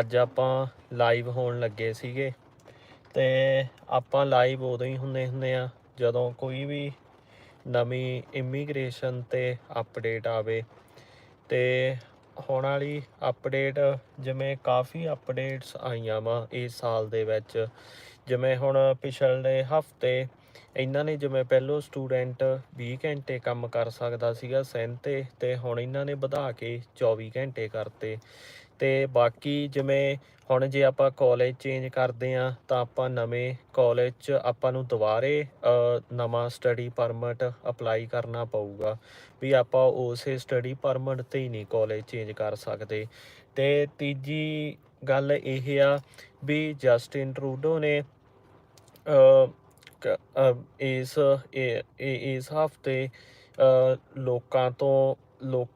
ਅੱਜ ਆਪਾਂ ਲਾਈਵ ਹੋਣ ਲੱਗੇ ਸੀਗੇ। ਤੇ ਆਪਾਂ ਲਾਈਵ ਉਦੋਂ ਹੀ ਹੁੰਦੇ ਹੁੰਦੇ ਆ, ਜਦੋਂ ਕੋਈ ਵੀ ਨਵੀਂ ਇਮੀਗ੍ਰੇਸ਼ਨ ਤੇ ਅਪਡੇਟ ਆਵੇ। ਤੇ ਹੋਣ ਵਾਲੀ ਅਪਡੇਟ ਜਿਵੇਂ ਕਾਫੀ ਅਪਡੇਟਸ ਆਈਆਂ ਵਾ ਇਸ ਸਾਲ ਦੇ ਵਿੱਚ। ਜਿਵੇਂ ਹੁਣ ਪਿਛਲੇ ਹਫ਼ਤੇ ਇਹਨਾਂ ਨੇ ਜਿਵੇਂ ਪਹਿਲੋਂ ਸਟੂਡੈਂਟ 20 ਘੰਟੇ ਕੰਮ ਕਰ ਸਕਦਾ ਸੀਗਾ ਸੈਨ ਤੇ ਤੇ ਹੁਣ ਇਹਨਾਂ ਨੇ ਵਧਾ ਕੇ 24 ਘੰਟੇ ਕਰਤੇ। ਤੇ ਬਾਕੀ ਜਿਵੇਂ ਹੁਣ ਜੇ ਆਪਾਂ ਕਾਲਜ ਚੇਂਜ ਕਰਦੇ ਆ ਤਾਂ ਆਪਾਂ ਨਵੇਂ ਕਾਲਜ 'ਚ ਆਪਾਂ ਨੂੰ ਦੁਬਾਰੇ ਨਵਾਂ ਸਟੱਡੀ ਪਰਮਿਟ ਅਪਲਾਈ ਕਰਨਾ ਪਊਗਾ ਵੀ ਆਪਾਂ ਉਸੇ ਸਟੱਡੀ ਪਰਮਿਟ ਤੇ ਹੀ ਨਹੀਂ ਕਾਲਜ ਚੇਂਜ ਕਰ ਸਕਦੇ। ਤੇ ਤੀਜੀ ਗੱਲ ਇਹ ਆ ਵੀ ਜਸਟਿਨ ਟਰੂਡੋ ਨੇ ਇਸ, ਇਹ- ਇਸ ਹਫ਼ਤੇ ਲੋਕਾਂ ਤੋਂ, ਲੋਕ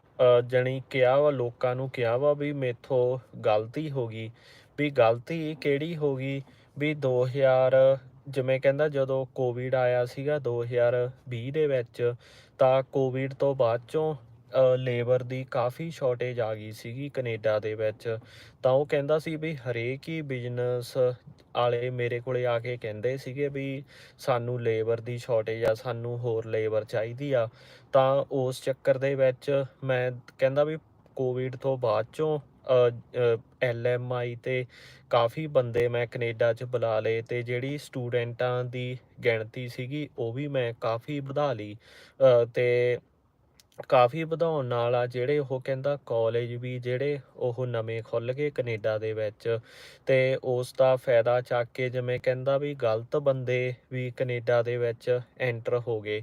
ਜਾਣੀ ਕਿਹਾ ਵਾ, ਲੋਕਾਂ ਨੂੰ ਕਿਹਾ ਵਾ ਵੀ ਮੇਥੋਂ ਗਲਤੀ ਹੋ ਗਈ। ਵੀ ਗਲਤੀ ਕਿਹੜੀ ਹੋ ਗਈ? ਵੀ 2000 ਜਿਵੇਂ ਕਹਿੰਦਾ ਜਦੋਂ ਕੋਵਿਡ ਆਇਆ ਸੀਗਾ 2020 ਦੇ ਵਿੱਚ, ਤਾਂ ਕੋਵਿਡ ਤੋਂ ਬਾਅਦ ਚੋਂ ਲੇਬਰ ਦੀ ਕਾਫੀ ਸ਼ਾਰਟੇਜ ਆ ਗਈ ਸੀਗੀ ਕੈਨੇਡਾ ਦੇ ਵਿੱਚ। ਤਾਂ ਉਹ ਕਹਿੰਦਾ ਸੀ ਵੀ ਹਰੇਕ ਹੀ ਬਿਜ਼ਨਸ ਵਾਲੇ ਮੇਰੇ ਕੋਲੇ ਆ ਕੇ ਕਹਿੰਦੇ ਸੀਗੇ ਵੀ ਸਾਨੂੰ ਲੇਬਰ ਦੀ ਸ਼ਾਰਟੇਜ ਆ ਸਾਨੂੰ ਹੋਰ ਲੇਬਰ ਚਾਹੀਦੀ ਆ। ਤਾਂ ਉਸ ਚੱਕਰ ਦੇ ਵਿੱਚ ਮੈਂ ਕਹਿੰਦਾ ਵੀ ਕੋਵਿਡ ਤੋਂ ਬਾਅਦ ਚੋਂ ਐਲਐਮਆਈ ਤੇ ਕਾਫੀ ਬੰਦੇ ਮੈਂ ਕੈਨੇਡਾ 'ਚ ਬੁਲਾ ਲਏ ਤੇ ਜਿਹੜੀ ਸਟੂਡੈਂਟਾਂ ਦੀ ਗਿਣਤੀ ਸੀਗੀ ਉਹ ਵੀ ਮੈਂ ਕਾਫੀ ਵਧਾ ਲਈ। ਅ, ਤੇ ਕਾਫੀ ਵਧਾਉਣ ਨਾਲ ਆ, ਜਿਹੜੇ ਉਹ ਕਹਿੰਦਾ ਕਾਲਜ ਵੀ ਜਿਹੜੇ ਉਹ ਨਵੇਂ ਖੁੱਲ ਗਏ ਕੈਨੇਡਾ ਦੇ ਵਿੱਚ ਤੇ ਉਸ ਦਾ ਫਾਇਦਾ ਚੱਕ ਕੇ ਜਿਵੇਂ ਕਹਿੰਦਾ ਵੀ ਗਲਤ ਬੰਦੇ ਵੀ ਕੈਨੇਡਾ ਦੇ ਵਿੱਚ ਐਂਟਰ ਹੋ ਗਏ।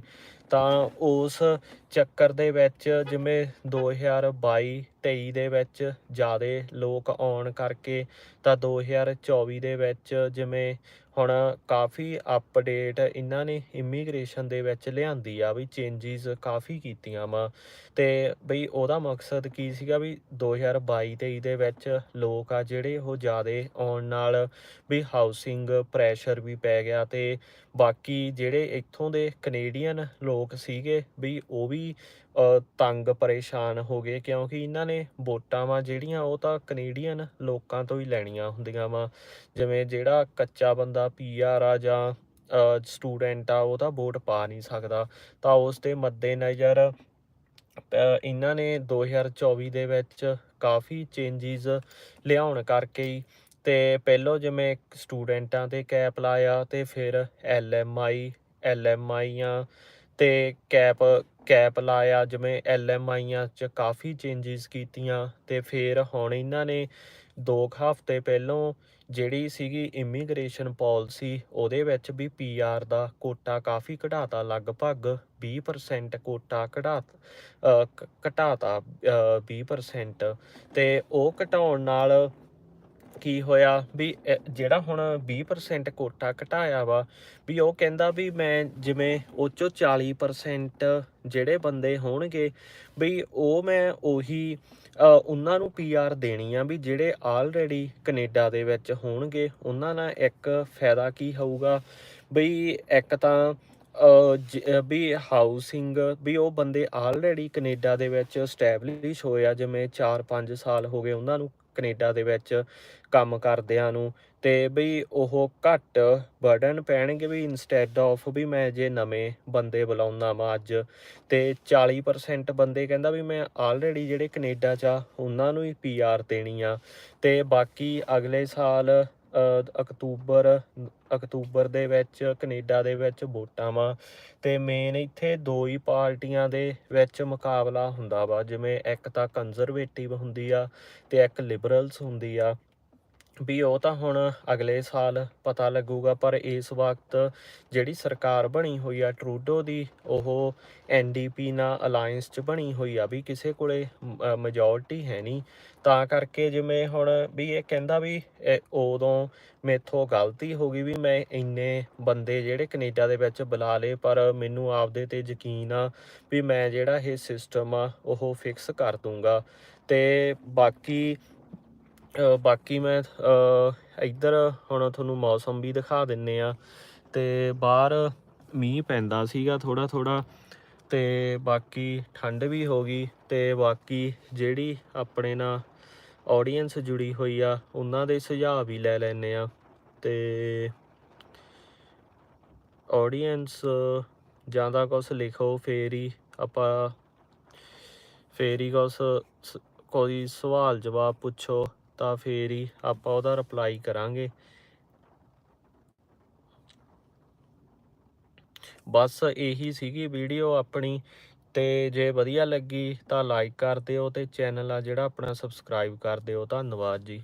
ਤਾਂ ਉਸ ਚੱਕਰ ਦੇ ਵਿੱਚ ਜਿਵੇਂ 2022 23 ਦੇ ਵਿੱਚ ਜ਼ਿਆਦਾ ਲੋਕ ਆਉਣ ਕਰਕੇ ਤਾਂ 2024 ਦੇ ਵਿੱਚ ਜਿਵੇਂ ਹੁਣ ਕਾਫੀ ਅਪਡੇਟ ਇਹਨਾਂ ਨੇ ਇਮੀਗ੍ਰੇਸ਼ਨ ਦੇ ਵਿੱਚ ਲਿਆਂਦੀ ਆ ਵੀ ਚੇਂਜਸ ਕਾਫੀ ਕੀਤੀਆਂ ਵਾ। ਤੇ ਬਈ ਉਹਦਾ ਮਕਸਦ ਕੀ ਸੀਗਾ ਵੀ 2022 23 ਦੇ ਵਿੱਚ ਲੋਕ ਆ ਜਿਹੜੇ ਉਹ ਜ਼ਿਆਦਾ ਆਉਣ ਨਾਲ ਵੀ ਹਾਊਸਿੰਗ ਪ੍ਰੈਸ਼ਰ ਵੀ ਪੈ ਗਿਆ ਤੇ ਬਾਕੀ ਜਿਹੜੇ ਇੱਥੋਂ ਦੇ ਕੈਨੇਡੀਅਨ ਲੋਕ ਲੋਕ ਸੀਗੇ ਵੀ ਉਹ ਵੀ ਤੰਗ ਪਰੇਸ਼ਾਨ ਹੋ ਗਏ ਕਿਉਂਕਿ ਇਹਨਾਂ ਨੇ ਵੋਟਾਂ ਵਾ ਜਿਹੜੀਆਂ ਉਹ ਤਾਂ ਕੈਨੇਡੀਅਨ ਲੋਕਾਂ ਤੋਂ ਹੀ ਲੈਣੀਆਂ ਹੁੰਦੀਆਂ ਵਾ। ਜਿਵੇਂ ਜਿਹੜਾ ਕੱਚਾ ਬੰਦਾ ਪੀਆਰ ਆ ਜਾਂ ਸਟੂਡੈਂਟ ਆ ਉਹ ਤਾਂ ਵੋਟ ਪਾ ਨਹੀਂ ਸਕਦਾ। ਤਾਂ ਉਸ ਦੇ ਮੱਦੇਨਜ਼ਰ ਅ, ਇਹਨਾਂ ਨੇ 2024 ਦੇ ਵਿੱਚ ਕਾਫੀ ਚੇਂਜਸ ਲਿਆਉਣ ਕਰਕੇ ਹੀ ਤੇ ਪਹਿਲੋਂ ਜਿਵੇਂ ਸਟੂਡੈਂਟਾਂ ਤੇ ਕੈਪ ਲਾਇਆ ਤੇ ਫਿਰ ਐਲਐਮਆਈ ਐਲਐਮਆਈਆਂ ਤੇ ਕੈਪ ਕੈਪ ਲਾਇਆ ਜਿਵੇਂ ਐਲਐਮਆਈਆਂ ਚ ਕਾਫੀ ਚੇਂਜਸ ਕੀਤੀਆਂ ਤੇ ਫਿਰ ਹੁਣ ਇਹਨਾਂ ਨੇ ਦੋ ਕੁ ਹਫ਼ਤੇ ਪਹਿਲੋਂ ਜਿਹੜੀ ਸੀਗੀ ਇਮੀਗ੍ਰੇਸ਼ਨ ਪਾਲਿਸੀ ਉਹਦੇ ਵਿੱਚ ਵੀ ਪੀਆਰ ਦਾ ਕੋਟਾ ਕਾਫੀ ਘਟਾਤਾ ਲਗਭਗ 20% ਕੋਟਾ ਘਟਾ ਅ, ਘ- ਘਟਾਤਾ ਅ, 20% ਤੇ ਉਹ ਘਟਾਉਣ ਨਾਲ ਕੀ ਹੋਇਆ ਵੀ ਜਿਹੜਾ ਹੁਣ 20% ਕੋਟਾ ਘਟਾਇਆ ਵਾ ਵੀ ਉਹ ਕਹਿੰਦਾ ਵੀ ਮੈਂ ਜਿਵੇਂ ਉਹ ਚੋਂ 40% ਜਿਹੜੇ ਬੰਦੇ ਹੋਣਗੇ ਵੀ ਉਹ ਮੈਂ ਉਹੀ ਉਹਨਾਂ ਨੂੰ ਪੀਆਰ ਦੇਣੀ ਆ ਵੀ ਜਿਹੜੇ ਆਲਰੇਡੀ ਕੈਨੇਡਾ ਦੇ ਵਿੱਚ ਹੋਣਗੇ ਉਹਨਾਂ ਨਾਲ ਇੱਕ ਫਾਇਦਾ ਕੀ ਹੋਊਗਾ? ਬਈ ਇੱਕ ਤਾਂ ਅ, ਵੀ ਹਾਊਸਿੰਗ ਵੀ ਉਹ ਬੰਦੇ ਆਲਰੇਡੀ ਕੈਨੇਡਾ ਦੇ ਵਿੱਚ ਸਟੈਬਲਿਸ਼ ਹੋਇਆ ਜਿਵੇਂ 4-5 ਸਾਲ ਹੋ ਗਏ ਉਹਨਾਂ ਨੂੰ ਕੈਨੇਡਾ ਦੇ ਵਿੱਚ ਕੰਮ ਕਰਦਿਆਂ ਨੂੰ। ਤੇ ਬਈ ਉਹ ਘੱਟ ਬਰਡਨ ਪੈਣਗੇ ਵੀ ਇਨਸਟੈਡ ਆਫ ਵੀ ਮੈਂ ਜੇ ਨਵੇਂ ਬੰਦੇ ਬੁਲਾਉਣਾ ਵਾ ਅੱਜ, ਤੇ 40% ਬੰਦੇ ਕਹਿੰਦਾ ਵੀ ਮੈਂ ਆਲਰੇਡੀ ਜਿਹੜੇ ਕੈਨੇਡਾ 'ਚ ਆ, ਉਹਨਾਂ ਨੂੰ ਹੀ ਪੀਆਰ ਦੇਣੀ ਆ। ਤੇ ਬਾਕੀ ਅਗਲੇ ਸਾਲ ਅਕਤੂਬਰ ਅਕਤੂਬਰ ਦੇ ਵਿੱਚ, ਕੈਨੇਡਾ ਦੇ ਵਿੱਚ ਵੋਟਾਂ ਵਾ। ਤੇ ਮੇਨ ਇੱਥੇ ਦੋ ਹੀ ਪਾਰਟੀਆਂ ਦੇ ਵਿੱਚ ਮੁਕਾਬਲਾ ਹੁੰਦਾ ਵਾ, ਜਿਵੇਂ ਇੱਕ ਤਾਂ ਕੰਜ਼ਰਵੇਟਿਵ ਹੁੰਦੀ ਆ ਤੇ ਇੱਕ ਲਿਬਰਲਸ ਹੁੰਦੀ ਆ। ਵੀ ਉਹ ਤਾਂ ਹੁਣ ਅਗਲੇ ਸਾਲ ਪਤਾ ਲੱਗੂਗਾ, ਪਰ ਇਸ ਵਕਤ ਜਿਹੜੀ ਸਰਕਾਰ ਬਣੀ ਹੋਈ ਆ ਟਰੂਡੋ ਦੀ, ਉਹ ਐਨਡੀਪੀ ਨਾਲ ਅਲਾਈਅੰਸ ਚ ਬਣੀ ਹੋਈ ਆ ਵੀ ਕਿਸੇ ਕੋਲੇ ਮੈਜੋਰਟੀ ਹੈ ਨਹੀਂ। ਤਾਂ ਕਰਕੇ ਜਿਵੇਂ ਹੁਣ ਵੀ ਇਹ ਕਹਿੰਦਾ ਵੀ ਉਦੋਂ ਮੇਥੋਂ ਗਲਤੀ ਹੋ ਗਈ ਵੀ ਮੈਂ ਇੰਨੇ ਬੰਦੇ ਜਿਹੜੇ ਕੈਨੇਡਾ ਦੇ ਵਿੱਚ ਬੁਲਾ ਲਏ, ਪਰ ਮੈਨੂੰ ਆਪਦੇ ਤੇ ਯਕੀਨ ਆ ਵੀ ਮੈਂ ਜਿਹੜਾ ਇਹ ਸਿਸਟਮ ਆ, ਉਹ ਫਿਕਸ ਕਰ ਦੂੰਗਾ। ਤੇ ਬਾਕੀ ਬਾਕੀ ਮੈਂ ਇੱਧਰ ਹੁਣ ਤੁਹਾਨੂੰ ਮੌਸਮ ਵੀ ਦਿਖਾ ਦਿੰਨੇ ਆ। ਤੇ ਬਾਹਰ ਮੀਂਹ ਪੈਂਦਾ ਸੀਗਾ ਥੋੜਾ ਥੋੜਾ ਤੇ ਬਾਕੀ ਠੰਡ ਵੀ ਹੋ ਗਈ। ਤੇ ਬਾਕੀ ਜਿਹੜੀ ਆਪਣੇ ਨਾਲ ਆਡੀਅנס ਜੁੜੀ ਹੋਈ ਆ, ਉਹਨਾਂ ਦੇ ਸੁਝਾਅ ਵੀ ਲੈ ਲੈਨੇ ਆ। ਤੇ ਆਡੀਅנס ਜ਼ਿਆਦਾ ਕੁਝ ਲਿਖੋ, ਫੇਰ ਹੀ ਆਪਾਂ, ਫੇਰ ਹੀ ਕੁਝ ਕੋਈ ਸਵਾਲ ਜਵਾਬ ਪੁੱਛੋ। ਤਾਂ ਫੇਰ ਹੀ ਆਪਾਂ ਉਹਦਾ ਰਿਪਲਾਈ ਕਰਾਂਗੇ। ਬਸ ਇਹੀ ਸੀਗੀ ਵੀਡੀਓ ਆਪਣੀ। ਤੇ ਜੇ ਵਧੀਆ ਲੱਗੀ ਤਾਂ ਲਾਈਕ ਕਰ ਦਿਓ ਤੇ ਚੈਨਲ ਆ ਜਿਹੜਾ ਆਪਣਾ ਸਬਸਕ੍ਰਾਈਬ ਕਰ ਦਿਓ। ਧੰਨਵਾਦ ਜੀ।